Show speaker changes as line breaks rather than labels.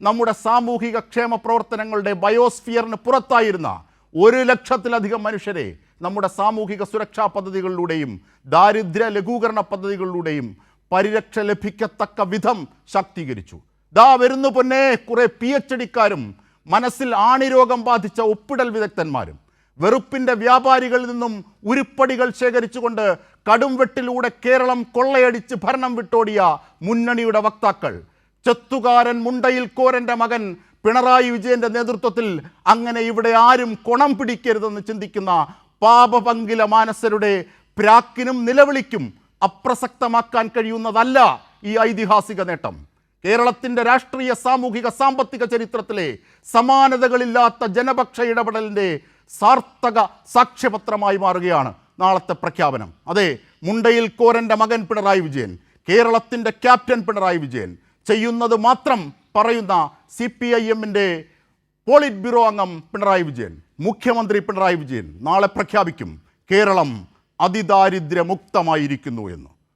നമ്മുടെ സാമൂഹിക ക്ഷേമ പ്രവർത്തനങ്ങളുടെ ബയോസ്ഫിയറിന് പുറത്തായിരുന്ന ഒരു ലക്ഷത്തിലധികം മനുഷ്യരെ നമ്മുടെ സാമൂഹിക സുരക്ഷാ പദ്ധതികളിലൂടെയും ദാരിദ്ര്യ ലഘൂകരണ പദ്ധതികളിലൂടെയും പരിരക്ഷ ലഭിക്കത്തക്ക വിധം ശാക്തീകരിച്ചു. ദാ വരുന്നു പൊന്നെ കുറെ പി എച്ച് ഡിക്കാരും മനസ്സിൽ ആണിരോഗം ബാധിച്ച ഒപ്പിടൽ വിദഗ്ധന്മാരും. വെറുപ്പിന്റെ വ്യാപാരികളിൽ നിന്നും ഉരുപ്പടികൾ ശേഖരിച്ചുകൊണ്ട് കടുംവെട്ടിലൂടെ കേരളം കൊള്ളയടിച്ച് ഭരണം വിട്ടോടിയ മുന്നണിയുടെ വക്താക്കൾ. ചെത്തുകാരൻ മുണ്ടയിൽ കോരന്റെ മകൻ പിണറായി വിജയന്റെ നേതൃത്വത്തിൽ അങ്ങനെ ഇവിടെ ആരും കൊണം പിടിക്കരുതെന്ന് ചിന്തിക്കുന്ന പാപപങ്കില മാനസരുടെ പ്രാക്കിനും നിലവിളിക്കും അപ്രസക്തമാക്കാൻ കഴിയുന്നതല്ല ഈ ഐതിഹാസിക നേട്ടം. കേരളത്തിന്റെ രാഷ്ട്രീയ സാമൂഹിക സാമ്പത്തിക ചരിത്രത്തിലെ സമാനതകളില്ലാത്ത ജനപക്ഷ ഇടപെടലിന്റെ സാർത്ഥക സാക്ഷ്യപത്രമായി മാറുകയാണ് നാളത്തെ പ്രഖ്യാപനം. അതെ മുണ്ടയിൽ കോരന്റെ മകൻ പിണറായി വിജയൻ കേരളത്തിന്റെ ക്യാപ്റ്റൻ പിണറായി വിജയൻ ചെയ്യുന്നത് മാത്രം പറയുന്ന സി പി ഐ എമ്മിന്റെ പോളിറ്റ് ബ്യൂറോ അംഗം പിണറായി വിജയൻ മുഖ്യമന്ത്രി പിണറായി വിജയൻ നാളെ പ്രഖ്യാപിക്കും കേരളം അതിദാരിദ്ര്യമുക്തമായിരിക്കുന്നു എന്ന്.